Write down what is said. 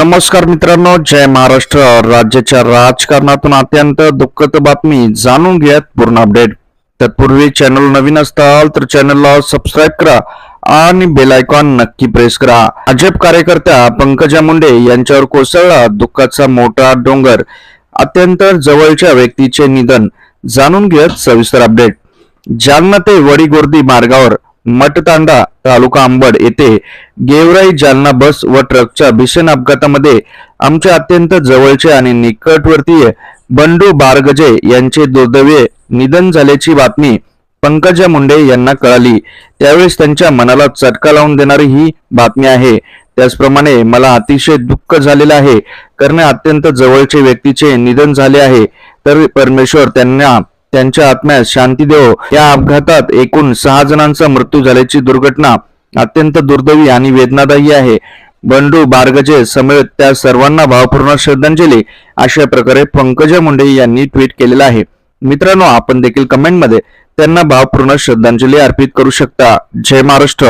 नमस्कार मित्रांनो जय महाराष्ट्र. राज्याच्या राजकारणातून अत्यंत दुःखद बातमी जाणून घ्यात पूर्ण अपडेट. तत्पूर्वी चॅनल नवीन असताल तर चॅनलला सबस्क्राईब करा आणि बेल आयकॉन नक्की प्रेस करा. अजब कार्यकर्त्या पंकजा मुंडे यांच्यावर कोसळला दुःखाचा मोठा डोंगर. अत्यंत जवळच्या व्यक्तीचे निधन. जाणून घेत सविस्तर अपडेट. जालना ते वडीगोर्दी मार्गावर मटतांडा तालुका अंबड येथे गेवराई जालना बस व ट्रकच्या भीषण अपघातामध्ये आमच्या अत्यंत जवळचे आणि निकटवर्तीय बंडू बारगजे यांचे दुर्दैवी निधन झाल्याची बातमी पंकजा मुंडे यांना कळाली. त्यावेळेस त्यांच्या मनाला चटका लावून देणारी ही बातमी आहे. त्याचप्रमाणे मला अतिशय दुःख झालेलं आहे. कारण अत्यंत जवळचे व्यक्तीचे निधन झाले आहे. तर परमेश्वर त्यांना त्यांच्या आत्म्यास शांती देव. या अपघातात एकूण सहा जणांचा मृत्यू झाल्याची दुर्घटना अत्यंत दुर्दैवी आणि वेदनादायी आहे. बंडू बारगजे समेत त्या सर्वांना भावपूर्ण श्रद्धांजली अशा प्रकारे पंकजा मुंडे यांनी ट्विट केलेलं आहे. मित्रांनो आपण देखील कमेंटमध्ये त्यांना भावपूर्ण श्रद्धांजली अर्पित करू शकता. जय महाराष्ट्र.